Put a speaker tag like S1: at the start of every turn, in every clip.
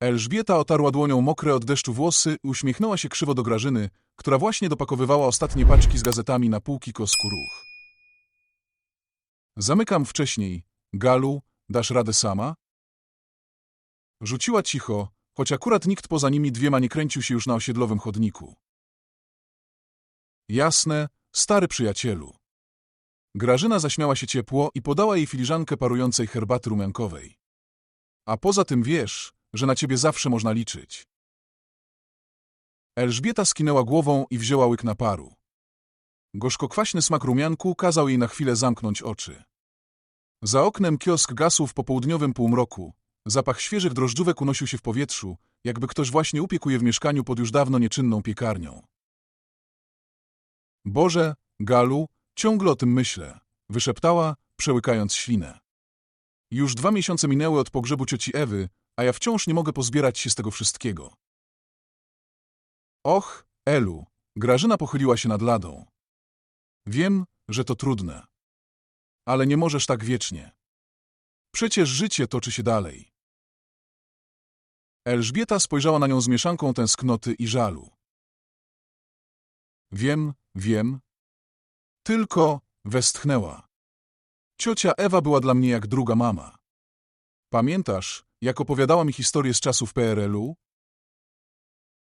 S1: Elżbieta otarła dłonią mokre od deszczu włosy i uśmiechnęła się krzywo do Grażyny, która właśnie dopakowywała ostatnie paczki z gazetami na półki kosku ruch. Zamykam wcześniej. Galu, dasz radę sama? Rzuciła cicho, choć akurat nikt poza nimi dwiema nie kręcił się już na osiedlowym chodniku. Jasne, stary przyjacielu. Grażyna zaśmiała się ciepło i podała jej filiżankę parującej herbaty rumiankowej. A poza tym wiesz, że na ciebie zawsze można liczyć. Elżbieta skinęła głową i wzięła łyk naparu. Gorzko-kwaśny smak rumianku kazał jej na chwilę zamknąć oczy. Za oknem kiosk gasł w popołudniowym półmroku. Zapach świeżych drożdżówek unosił się w powietrzu, jakby ktoś właśnie upiekł je w mieszkaniu pod już dawno nieczynną piekarnią. Boże, Galu, ciągle o tym myślę, wyszeptała, przełykając ślinę. Już dwa miesiące minęły od pogrzebu cioci Ewy, a ja wciąż nie mogę pozbierać się z tego wszystkiego. Och, Elu, Grażyna pochyliła się nad ladą. Wiem, że to trudne. Ale nie możesz tak wiecznie. Przecież życie toczy się dalej. Elżbieta spojrzała na nią z mieszanką tęsknoty i żalu. Wiem, wiem. Tylko westchnęła. Ciocia Ewa była dla mnie jak druga mama. Pamiętasz, jak opowiadała mi historię z czasów PRL-u?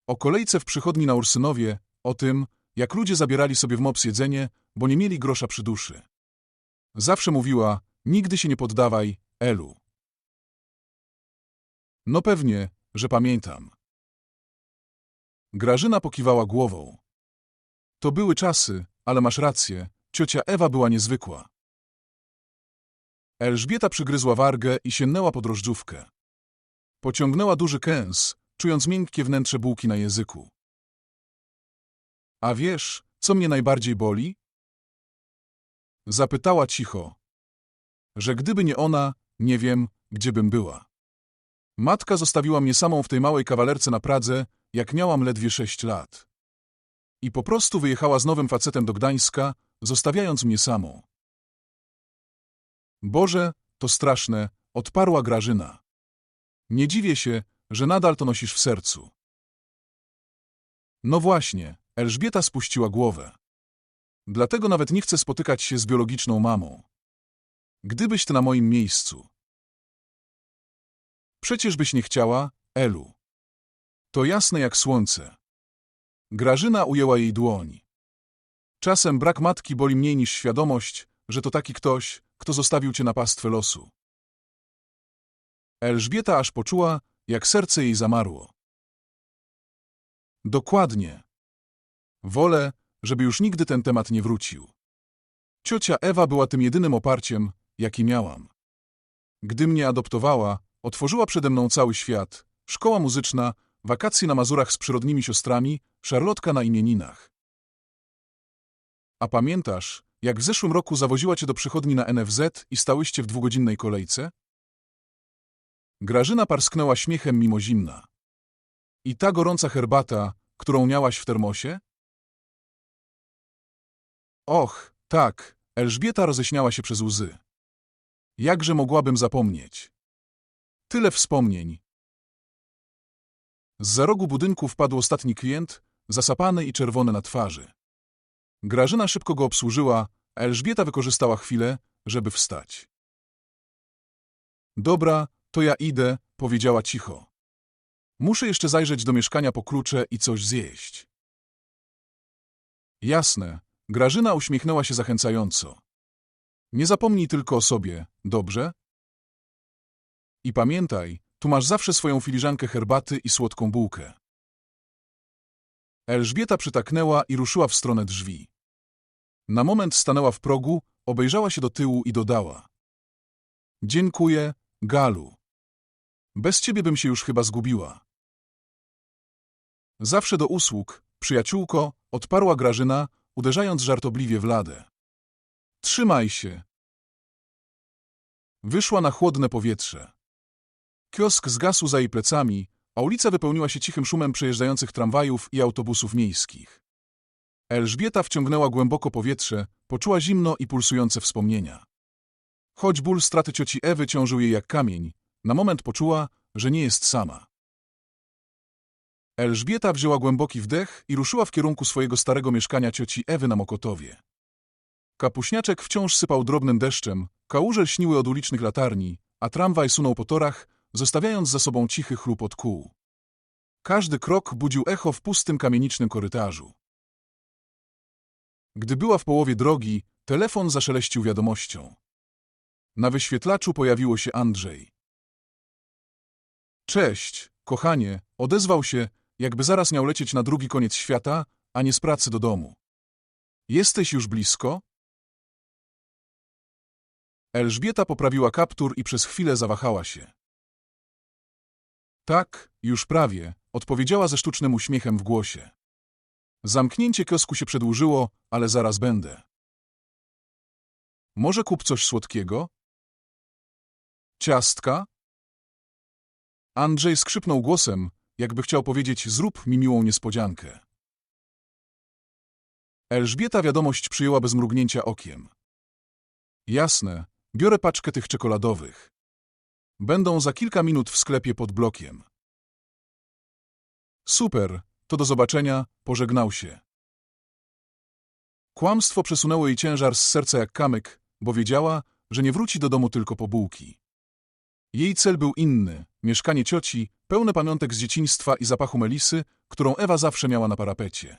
S1: O kolejce w przychodni na Ursynowie, o tym, jak ludzie zabierali sobie w mops jedzenie, bo nie mieli grosza przy duszy. Zawsze mówiła, nigdy się nie poddawaj, Elu. No pewnie, że pamiętam. Grażyna pokiwała głową. To były czasy, ale masz rację, ciocia Ewa była niezwykła. Elżbieta przygryzła wargę i sięgnęła po drożdżówkę. Pociągnęła duży kęs, czując miękkie wnętrze bułki na języku. A wiesz, co mnie najbardziej boli? Zapytała cicho. Że gdyby nie ona, nie wiem, gdzie bym była. Matka zostawiła mnie samą w tej małej kawalerce na Pradze, jak miałam ledwie sześć lat. I po prostu wyjechała z nowym facetem do Gdańska, zostawiając mnie samą. Boże, to straszne, odparła Grażyna. Nie dziwię się, że nadal to nosisz w sercu. No właśnie, Elżbieta spuściła głowę. Dlatego nawet nie chcę spotykać się z biologiczną mamą. Gdybyś ty na moim miejscu. Przecież byś nie chciała, Elu. To jasne jak słońce. Grażyna ujęła jej dłoń. Czasem brak matki boli mniej niż świadomość, że to taki ktoś, kto zostawił cię na pastwę losu. Elżbieta aż poczuła, jak serce jej zamarło. Dokładnie. Wolę, żeby już nigdy ten temat nie wrócił. Ciocia Ewa była tym jedynym oparciem, jaki miałam. Gdy mnie adoptowała, otworzyła przede mną cały świat, szkoła muzyczna, wakacje na Mazurach z przyrodnimi siostrami, szarlotka na imieninach. A pamiętasz, jak w zeszłym roku zawoziła cię do przychodni na NFZ i stałyście w dwugodzinnej kolejce? Grażyna parsknęła śmiechem mimo zimna. I ta gorąca herbata, którą miałaś w termosie? Och, tak, Elżbieta roześmiała się przez łzy. Jakże mogłabym zapomnieć? Tyle wspomnień. Z za rogu budynku wpadł ostatni klient, zasapany i czerwony na twarzy. Grażyna szybko go obsłużyła, a Elżbieta wykorzystała chwilę, żeby wstać. Dobra, to ja idę, powiedziała cicho. Muszę jeszcze zajrzeć do mieszkania po klucze i coś zjeść. Jasne, Grażyna uśmiechnęła się zachęcająco. Nie zapomnij tylko o sobie, dobrze? I pamiętaj, tu masz zawsze swoją filiżankę herbaty i słodką bułkę. Elżbieta przytaknęła i ruszyła w stronę drzwi. Na moment stanęła w progu, obejrzała się do tyłu i dodała. Dziękuję, Galu. Bez ciebie bym się już chyba zgubiła. Zawsze do usług, przyjaciółko, odparła Grażyna, uderzając żartobliwie w ladę. Trzymaj się. Wyszła na chłodne powietrze. Kiosk zgasł za jej plecami, a ulica wypełniła się cichym szumem przejeżdżających tramwajów i autobusów miejskich. Elżbieta wciągnęła głęboko powietrze, poczuła zimno i pulsujące wspomnienia. Choć ból straty cioci Ewy ciążył jej jak kamień, na moment poczuła, że nie jest sama. Elżbieta wzięła głęboki wdech i ruszyła w kierunku swojego starego mieszkania cioci Ewy na Mokotowie. Kapuśniaczek wciąż sypał drobnym deszczem, kałuże lśniły od ulicznych latarni, a tramwaj sunął po torach, zostawiając za sobą cichy chrup od kół. Każdy krok budził echo w pustym kamienicznym korytarzu. Gdy była w połowie drogi, telefon zaszeleścił wiadomością. Na wyświetlaczu pojawiło się Andrzej. Cześć, kochanie, odezwał się, jakby zaraz miał lecieć na drugi koniec świata, a nie z pracy do domu. Jesteś już blisko? Elżbieta poprawiła kaptur i przez chwilę zawahała się. Tak, już prawie, odpowiedziała ze sztucznym uśmiechem w głosie. Zamknięcie kiosku się przedłużyło, ale zaraz będę. Może kup coś słodkiego? Ciastka? Andrzej skrzypnął głosem, jakby chciał powiedzieć zrób mi miłą niespodziankę. Elżbieta wiadomość przyjęła bez mrugnięcia okiem. Jasne, biorę paczkę tych czekoladowych. Będą za kilka minut w sklepie pod blokiem. Super, to do zobaczenia, pożegnał się. Kłamstwo przesunęło jej ciężar z serca jak kamyk, bo wiedziała, że nie wróci do domu tylko po bułki. Jej cel był inny, mieszkanie cioci, pełne pamiątek z dzieciństwa i zapachu melisy, którą Ewa zawsze miała na parapecie.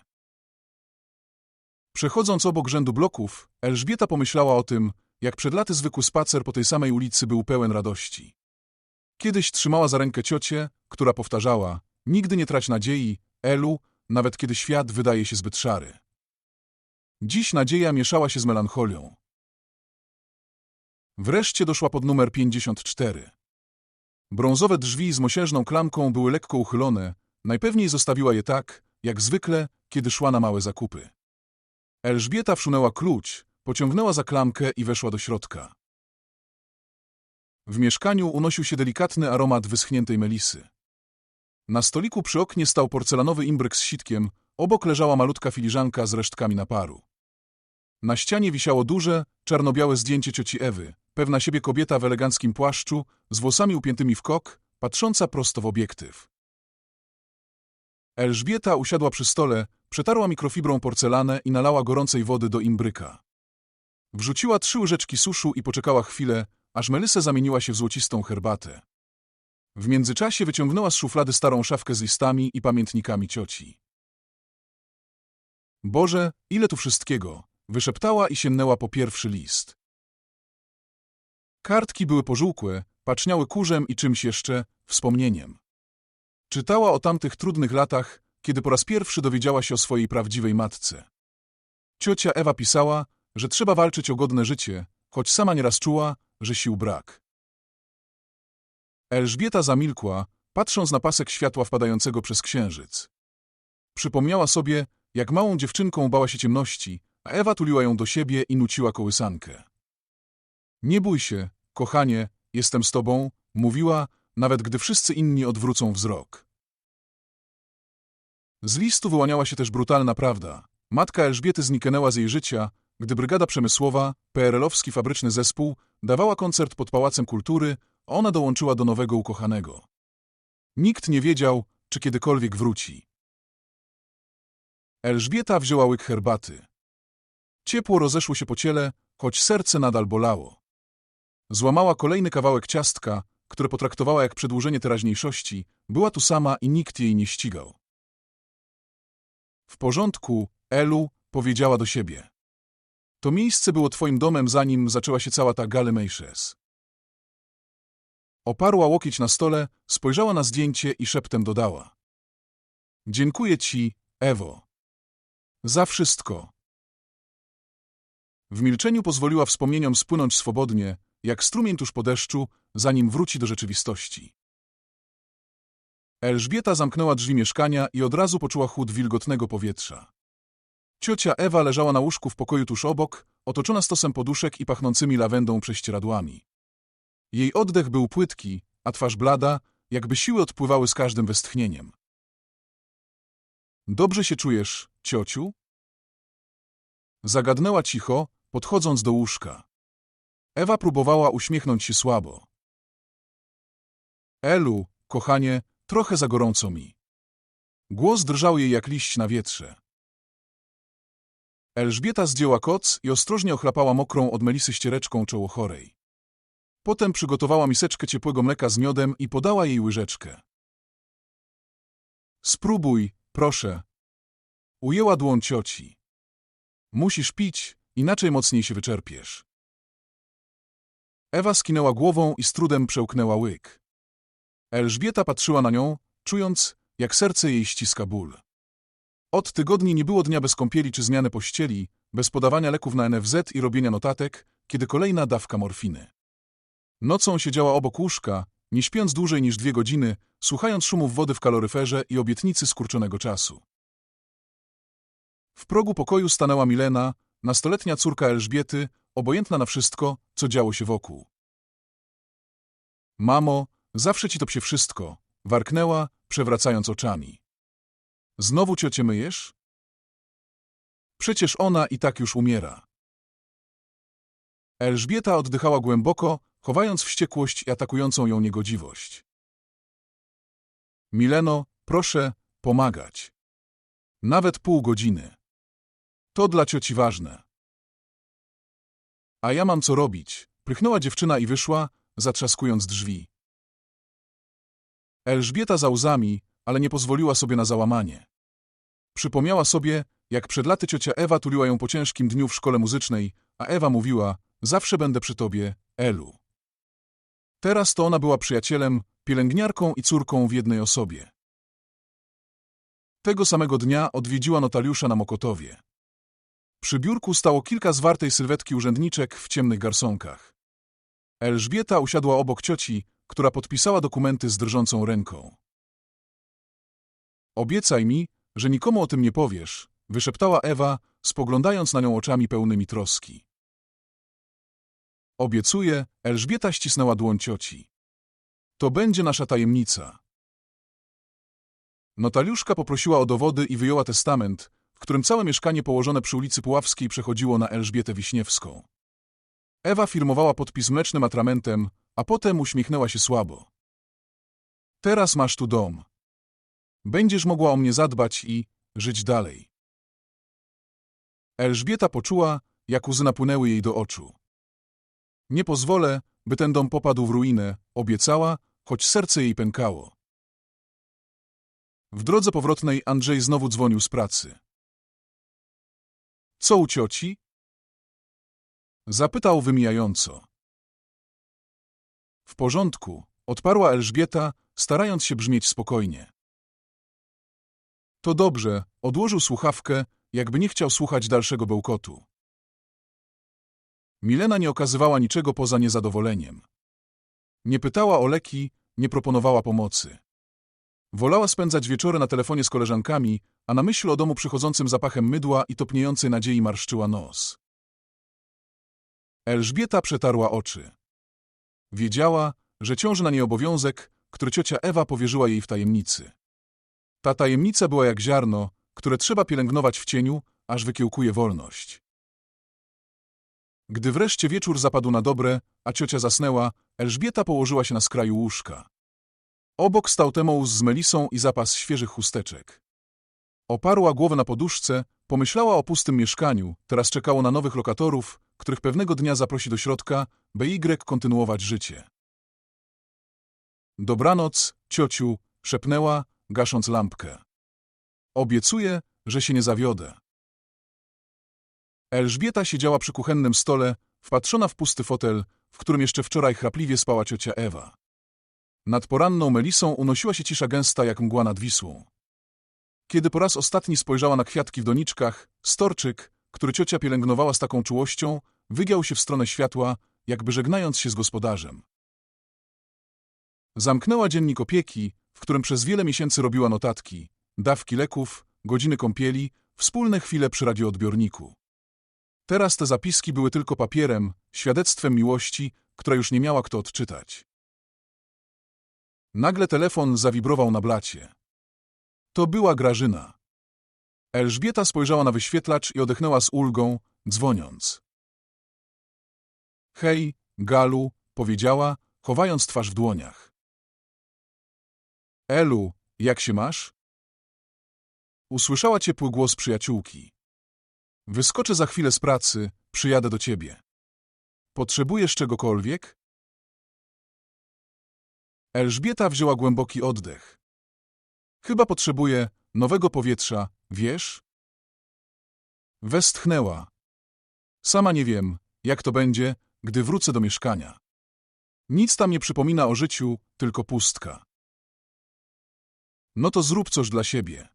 S1: Przechodząc obok rzędu bloków, Elżbieta pomyślała o tym, jak przed laty zwykły spacer po tej samej ulicy był pełen radości. Kiedyś trzymała za rękę ciocię, która powtarzała Nigdy nie trać nadziei, Elu, nawet kiedy świat wydaje się zbyt szary. Dziś nadzieja mieszała się z melancholią. Wreszcie doszła pod numer 54. Brązowe drzwi z mosiężną klamką były lekko uchylone, najpewniej zostawiła je tak, jak zwykle, kiedy szła na małe zakupy. Elżbieta wszunęła klucz, pociągnęła za klamkę i weszła do środka. W mieszkaniu unosił się delikatny aromat wyschniętej melisy. Na stoliku przy oknie stał porcelanowy imbryk z sitkiem, obok leżała malutka filiżanka z resztkami naparu. Na ścianie wisiało duże, czarno-białe zdjęcie cioci Ewy, pewna siebie kobieta w eleganckim płaszczu, z włosami upiętymi w kok, patrząca prosto w obiektyw. Elżbieta usiadła przy stole, przetarła mikrofibrą porcelanę i nalała gorącej wody do imbryka. Wrzuciła trzy łyżeczki suszu i poczekała chwilę, aż melisę zamieniła się w złocistą herbatę. W międzyczasie wyciągnęła z szuflady starą szafkę z listami i pamiętnikami cioci. Boże, ile tu wszystkiego! Wyszeptała i sięgnęła po pierwszy list. Kartki były pożółkłe, paczniały kurzem i czymś jeszcze, wspomnieniem. Czytała o tamtych trudnych latach, kiedy po raz pierwszy dowiedziała się o swojej prawdziwej matce. Ciocia Ewa pisała, że trzeba walczyć o godne życie, choć sama nieraz czuła, że sił brak. Elżbieta zamilkła, patrząc na pasek światła wpadającego przez księżyc. Przypomniała sobie, jak małą dziewczynką bała się ciemności, a Ewa tuliła ją do siebie i nuciła kołysankę. Nie bój się, kochanie, jestem z tobą, mówiła, nawet gdy wszyscy inni odwrócą wzrok. Z listu wyłaniała się też brutalna prawda. Matka Elżbiety zniknęła z jej życia, gdy Brygada Przemysłowa, PRL-owski fabryczny zespół, dawała koncert pod Pałacem Kultury, ona dołączyła do nowego ukochanego. Nikt nie wiedział, czy kiedykolwiek wróci. Elżbieta wzięła łyk herbaty. Ciepło rozeszło się po ciele, choć serce nadal bolało. Złamała kolejny kawałek ciastka, które potraktowała jak przedłużenie teraźniejszości, była tu sama i nikt jej nie ścigał. W porządku, Elu, powiedziała do siebie. To miejsce było twoim domem, zanim zaczęła się cała ta galemejshes. Oparła łokieć na stole, spojrzała na zdjęcie i szeptem dodała. Dziękuję ci, Ewo. Za wszystko. W milczeniu pozwoliła wspomnieniom spłynąć swobodnie, jak strumień tuż po deszczu, zanim wróci do rzeczywistości. Elżbieta zamknęła drzwi mieszkania i od razu poczuła chłód wilgotnego powietrza. Ciocia Ewa leżała na łóżku w pokoju tuż obok, otoczona stosem poduszek i pachnącymi lawendą prześcieradłami. Jej oddech był płytki, a twarz blada, jakby siły odpływały z każdym westchnieniem. Dobrze się czujesz, ciociu? Zagadnęła cicho, podchodząc do łóżka. Ewa próbowała uśmiechnąć się słabo. Elu, kochanie, trochę za gorąco mi. Głos drżał jej jak liść na wietrze. Elżbieta zdjęła koc i ostrożnie ochlapała mokrą od melisy ściereczką czoło chorej. Potem przygotowała miseczkę ciepłego mleka z miodem i podała jej łyżeczkę. Spróbuj, proszę. Ujęła dłoń cioci. Musisz pić, inaczej mocniej się wyczerpiesz. Ewa skinęła głową i z trudem przełknęła łyk. Elżbieta patrzyła na nią, czując, jak serce jej ściska ból. Od tygodni nie było dnia bez kąpieli czy zmiany pościeli, bez podawania leków na NFZ i robienia notatek, kiedy kolejna dawka morfiny. Nocą siedziała obok łóżka, nie śpiąc dłużej niż dwie godziny, słuchając szumów wody w kaloryferze i obietnicy skurczonego czasu. W progu pokoju stanęła Milena, nastoletnia córka Elżbiety, obojętna na wszystko, co działo się wokół. Mamo, zawsze ci to psie wszystko, warknęła, przewracając oczami. Znowu ciocię myjesz? Przecież ona i tak już umiera. Elżbieta oddychała głęboko, chowając wściekłość i atakującą ją niegodziwość. Mileno, proszę, pomagać. Nawet pół godziny. To dla cioci ważne. A ja mam co robić, prychnęła dziewczyna i wyszła, zatrzaskując drzwi. Elżbieta za łzami, ale nie pozwoliła sobie na załamanie. Przypomniała sobie, jak przed laty ciocia Ewa tuliła ją po ciężkim dniu w szkole muzycznej, a Ewa mówiła, zawsze będę przy tobie, Elu. Teraz to ona była przyjacielem, pielęgniarką i córką w jednej osobie. Tego samego dnia odwiedziła notariusza na Mokotowie. Przy biurku stało kilka zwartej sylwetki urzędniczek w ciemnych garsonkach. Elżbieta usiadła obok cioci, która podpisała dokumenty z drżącą ręką. Obiecaj mi, że nikomu o tym nie powiesz, wyszeptała Ewa, spoglądając na nią oczami pełnymi troski. Obiecuję, Elżbieta ścisnęła dłoń cioci. To będzie nasza tajemnica. Notariuszka poprosiła o dowody i wyjęła testament, w którym całe mieszkanie położone przy ulicy Puławskiej przechodziło na Elżbietę Wiśniewską. Ewa firmowała podpis mlecznym atramentem, a potem uśmiechnęła się słabo. Teraz masz tu dom. Będziesz mogła o mnie zadbać i żyć dalej. Elżbieta poczuła, jak łzy napłynęły jej do oczu. Nie pozwolę, by ten dom popadł w ruinę, obiecała, choć serce jej pękało. W drodze powrotnej Andrzej znowu dzwonił z pracy. Co u cioci? Zapytał wymijająco. W porządku, odparła Elżbieta, starając się brzmieć spokojnie. To dobrze, odłożył słuchawkę, jakby nie chciał słuchać dalszego bełkotu. Milena nie okazywała niczego poza niezadowoleniem. Nie pytała o leki, nie proponowała pomocy. Wolała spędzać wieczory na telefonie z koleżankami, a na myśl o domu przychodzącym zapachem mydła i topniejącej nadziei marszczyła nos. Elżbieta przetarła oczy. Wiedziała, że ciąży na niej obowiązek, który ciocia Ewa powierzyła jej w tajemnicy. Ta tajemnica była jak ziarno, które trzeba pielęgnować w cieniu, aż wykiełkuje wolność. Gdy wreszcie wieczór zapadł na dobre, a ciocia zasnęła, Elżbieta położyła się na skraju łóżka. Obok stał Temous z melisą i zapas świeżych chusteczek. Oparła głowę na poduszce, pomyślała o pustym mieszkaniu, teraz czekało na nowych lokatorów, których pewnego dnia zaprosi do środka, by Y kontynuować życie. Dobranoc, ciociu, szepnęła, gasząc lampkę. Obiecuję, że się nie zawiodę. Elżbieta siedziała przy kuchennym stole, wpatrzona w pusty fotel, w którym jeszcze wczoraj chrapliwie spała ciocia Ewa. Nad poranną Melisą unosiła się cisza gęsta jak mgła nad Wisłą. Kiedy po raz ostatni spojrzała na kwiatki w doniczkach, storczyk, który ciocia pielęgnowała z taką czułością, wygiął się w stronę światła, jakby żegnając się z gospodarzem. Zamknęła dziennik opieki, w którym przez wiele miesięcy robiła notatki, dawki leków, godziny kąpieli, wspólne chwile przy radioodbiorniku. Teraz te zapiski były tylko papierem, świadectwem miłości, która już nie miała kto odczytać. Nagle telefon zawibrował na blacie. To była Grażyna. Elżbieta spojrzała na wyświetlacz i odetchnęła z ulgą, dzwoniąc. Hej, Galu, powiedziała, chowając twarz w dłoniach. Elu, jak się masz? Usłyszała ciepły głos przyjaciółki. Wyskoczę za chwilę z pracy, przyjadę do ciebie. Potrzebujesz czegokolwiek? Elżbieta wzięła głęboki oddech. Chyba potrzebuję nowego powietrza, wiesz? Westchnęła. Sama nie wiem, jak to będzie, gdy wrócę do mieszkania. Nic tam nie przypomina o życiu, tylko pustka. No to zrób coś dla siebie.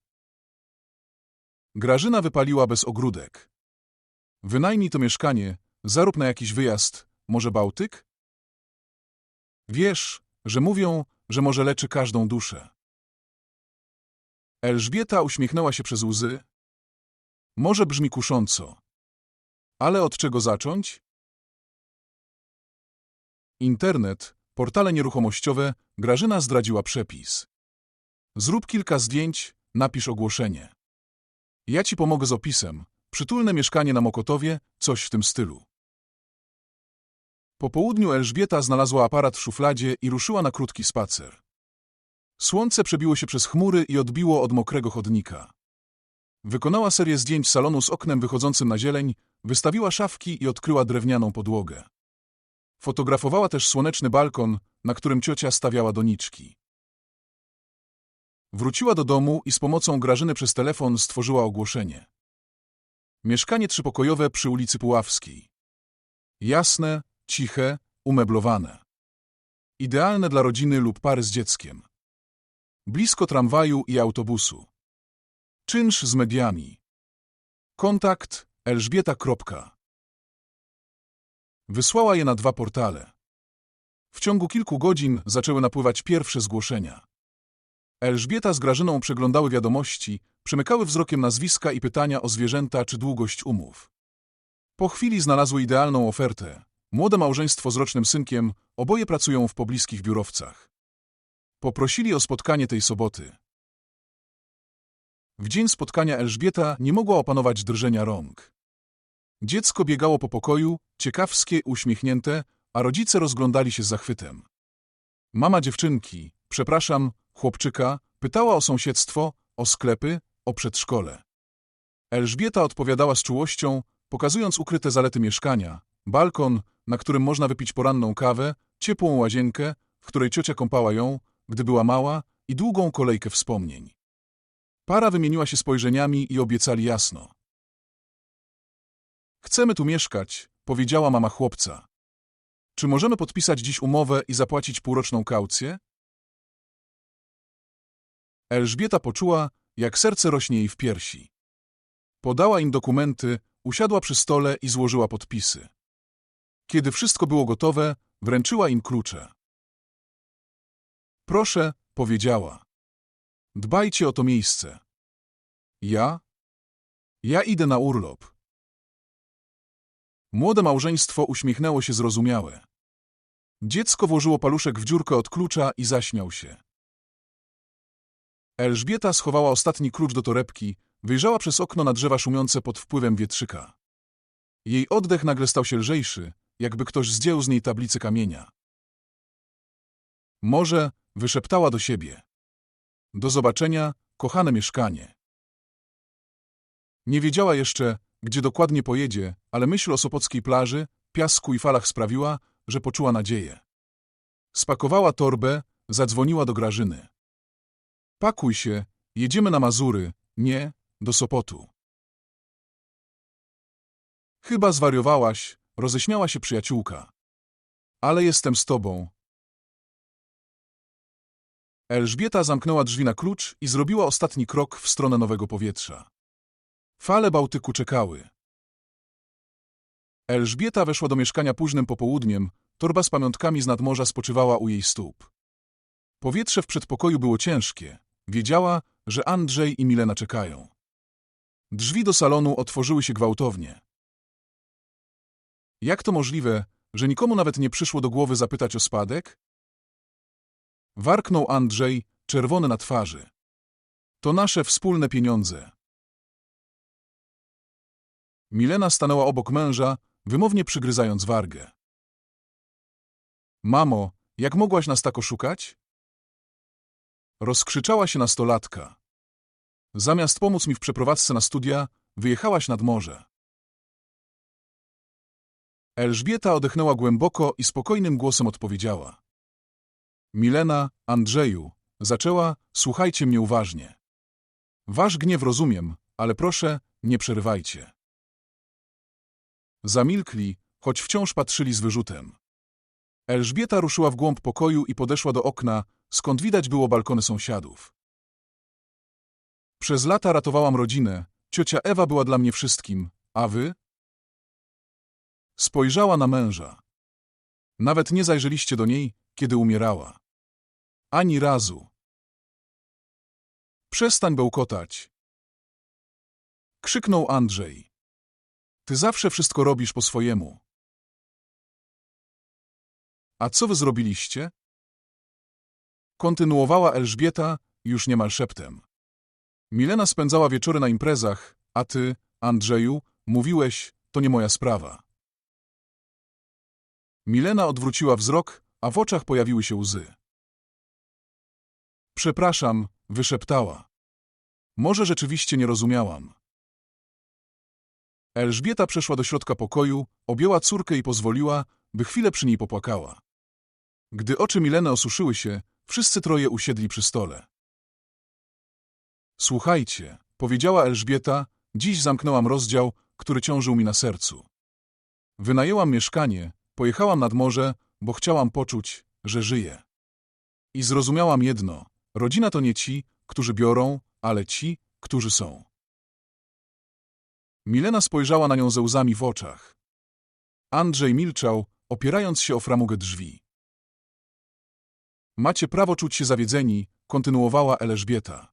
S1: Grażyna wypaliła bez ogródek. Wynajmij to mieszkanie, zarób na jakiś wyjazd, może Bałtyk? Wiesz, że mówią, że może leczy każdą duszę. Elżbieta uśmiechnęła się przez łzy. Może brzmi kusząco. Ale od czego zacząć? Internet, portale nieruchomościowe, Grażyna zdradziła przepis. Zrób kilka zdjęć, napisz ogłoszenie. Ja ci pomogę z opisem. Przytulne mieszkanie na Mokotowie, coś w tym stylu. Po południu Elżbieta znalazła aparat w szufladzie i ruszyła na krótki spacer. Słońce przebiło się przez chmury i odbiło od mokrego chodnika. Wykonała serię zdjęć salonu z oknem wychodzącym na zieleń, wystawiła szafki i odkryła drewnianą podłogę. Fotografowała też słoneczny balkon, na którym ciocia stawiała doniczki. Wróciła do domu i z pomocą Grażyny przez telefon stworzyła ogłoszenie. Mieszkanie trzypokojowe przy ulicy Puławskiej. Jasne, ciche, umeblowane. Idealne dla rodziny lub pary z dzieckiem. Blisko tramwaju i autobusu. Czynsz z mediami. Kontakt Elżbieta. Wysłała je na dwa portale. W ciągu kilku godzin zaczęły napływać pierwsze zgłoszenia. Elżbieta z Grażyną przeglądały wiadomości, przemykały wzrokiem nazwiska i pytania o zwierzęta czy długość umów. Po chwili znalazły idealną ofertę. Młode małżeństwo z rocznym synkiem, oboje pracują w pobliskich biurowcach. Poprosili o spotkanie tej soboty. W dzień spotkania Elżbieta nie mogła opanować drżenia rąk. Dziecko biegało po pokoju, ciekawskie, uśmiechnięte, a rodzice rozglądali się z zachwytem. Mama dziewczynki, przepraszam, chłopczyka, pytała o sąsiedztwo, o sklepy, o przedszkole. Elżbieta odpowiadała z czułością, pokazując ukryte zalety mieszkania, balkon, na którym można wypić poranną kawę, ciepłą łazienkę, w której ciocia kąpała ją, gdy była mała, i długą kolejkę wspomnień. Para wymieniła się spojrzeniami i obiecali jasno. Chcemy tu mieszkać, powiedziała mama chłopca. Czy możemy podpisać dziś umowę i zapłacić półroczną kaucję? Elżbieta poczuła, jak serce rośnie jej w piersi. Podała im dokumenty, usiadła przy stole i złożyła podpisy. Kiedy wszystko było gotowe, wręczyła im klucze. Proszę, powiedziała. Dbajcie o to miejsce. Ja? Ja idę na urlop. Młode małżeństwo uśmiechnęło się zrozumiałe. Dziecko włożyło paluszek w dziurkę od klucza i zaśmiał się. Elżbieta schowała ostatni klucz do torebki, wyjrzała przez okno na drzewa szumiące pod wpływem wietrzyka. Jej oddech nagle stał się lżejszy, jakby ktoś zdjął z niej tablicę kamienia. Może, wyszeptała do siebie. Do zobaczenia, kochane mieszkanie. Nie wiedziała jeszcze, gdzie dokładnie pojedzie, ale myśl o sopockiej plaży, piasku i falach sprawiła, że poczuła nadzieję. Spakowała torbę, zadzwoniła do Grażyny. Pakuj się, jedziemy na Mazury, nie, do Sopotu. Chyba zwariowałaś, roześmiała się przyjaciółka. Ale jestem z tobą. Elżbieta zamknęła drzwi na klucz i zrobiła ostatni krok w stronę nowego powietrza. Fale Bałtyku czekały. Elżbieta weszła do mieszkania późnym popołudniem, torba z pamiątkami z nadmorza spoczywała u jej stóp. Powietrze w przedpokoju było ciężkie. Wiedziała, że Andrzej i Milena czekają. Drzwi do salonu otworzyły się gwałtownie. Jak to możliwe, że nikomu nawet nie przyszło do głowy zapytać o spadek? Warknął Andrzej, czerwony na twarzy. To nasze wspólne pieniądze. Milena stanęła obok męża, wymownie przygryzając wargę. Mamo, jak mogłaś nas tak oszukać? Rozkrzyczała się nastolatka. Zamiast pomóc mi w przeprowadzce na studia, wyjechałaś nad morze. Elżbieta odetchnęła głęboko i spokojnym głosem odpowiedziała. Milena, Andrzeju, zaczęła, słuchajcie mnie uważnie. Wasz gniew rozumiem, ale proszę, nie przerywajcie. Zamilkli, choć wciąż patrzyli z wyrzutem. Elżbieta ruszyła w głąb pokoju i podeszła do okna, skąd widać było balkony sąsiadów. Przez lata ratowałam rodzinę, ciocia Ewa była dla mnie wszystkim, a wy? Spojrzała na męża. Nawet nie zajrzeliście do niej, kiedy umierała. Ani razu. Przestań bełkotać. Krzyknął Andrzej. Ty zawsze wszystko robisz po swojemu. A co wy zrobiliście? Kontynuowała Elżbieta, już niemal szeptem. Milena spędzała wieczory na imprezach, a ty, Andrzeju, mówiłeś, to nie moja sprawa. Milena odwróciła wzrok, a w oczach pojawiły się łzy. Przepraszam, wyszeptała. Może rzeczywiście nie rozumiałam. Elżbieta przeszła do środka pokoju, objęła córkę i pozwoliła, by chwilę przy niej popłakała. Gdy oczy Mileny osuszyły się, wszyscy troje usiedli przy stole. Słuchajcie, powiedziała Elżbieta, dziś zamknęłam rozdział, który ciążył mi na sercu. Wynajęłam mieszkanie, pojechałam nad morze, bo chciałam poczuć, że żyję. I zrozumiałam jedno, rodzina to nie ci, którzy biorą, ale ci, którzy są. Milena spojrzała na nią ze łzami w oczach. Andrzej milczał, opierając się o framugę drzwi. Macie prawo czuć się zawiedzeni, kontynuowała Elżbieta.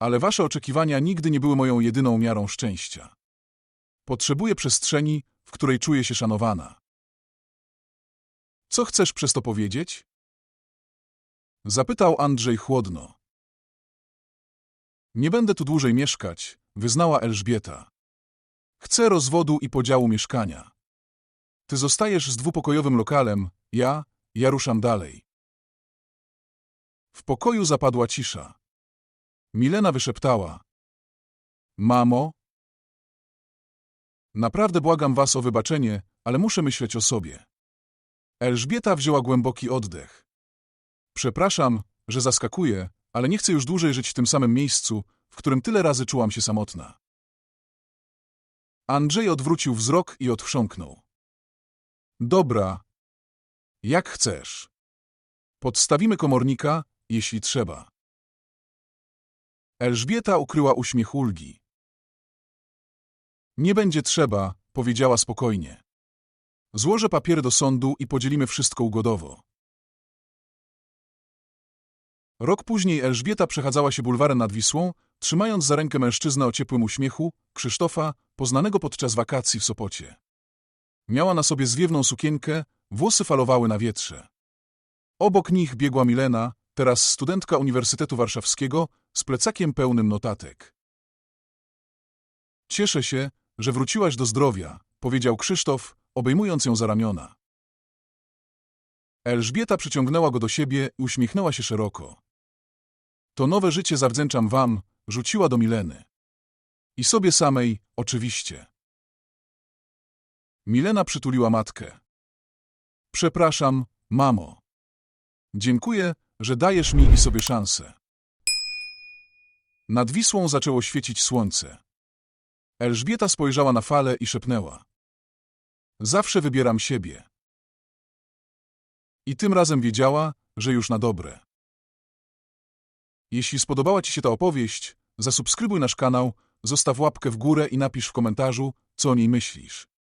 S1: Ale wasze oczekiwania nigdy nie były moją jedyną miarą szczęścia. Potrzebuję przestrzeni, w której czuję się szanowana. Co chcesz przez to powiedzieć? Zapytał Andrzej chłodno. Nie będę tu dłużej mieszkać, wyznała Elżbieta. Chcę rozwodu i podziału mieszkania. Ty zostajesz z dwupokojowym lokalem, ja, ja ruszam dalej. W pokoju zapadła cisza. Milena wyszeptała. Mamo? Naprawdę błagam was o wybaczenie, ale muszę myśleć o sobie. Elżbieta wzięła głęboki oddech. Przepraszam, że zaskakuję, ale nie chcę już dłużej żyć w tym samym miejscu, w którym tyle razy czułam się samotna. Andrzej odwrócił wzrok i odchrząknął. Dobra. Jak chcesz. Podstawimy komornika, jeśli trzeba. Elżbieta ukryła uśmiech ulgi. Nie będzie trzeba, powiedziała spokojnie. Złożę papiery do sądu i podzielimy wszystko ugodowo. Rok później Elżbieta przechadzała się bulwarem nad Wisłą, trzymając za rękę mężczyznę o ciepłym uśmiechu, Krzysztofa, poznanego podczas wakacji w Sopocie. Miała na sobie zwiewną sukienkę, włosy falowały na wietrze. Obok nich biegła Milena, teraz studentka Uniwersytetu Warszawskiego, z plecakiem pełnym notatek. Cieszę się, że wróciłaś do zdrowia, powiedział Krzysztof, obejmując ją za ramiona. Elżbieta przyciągnęła go do siebie i uśmiechnęła się szeroko. To nowe życie zawdzięczam wam, rzuciła do Mileny. I sobie samej, oczywiście. Milena przytuliła matkę. Przepraszam, mamo. Dziękuję, że dajesz mi i sobie szansę. Nad Wisłą zaczęło świecić słońce. Elżbieta spojrzała na fale i szepnęła. Zawsze wybieram siebie. I tym razem wiedziała, że już na dobre. Jeśli spodobała Ci się ta opowieść, zasubskrybuj nasz kanał, zostaw łapkę w górę i napisz w komentarzu, co o niej myślisz.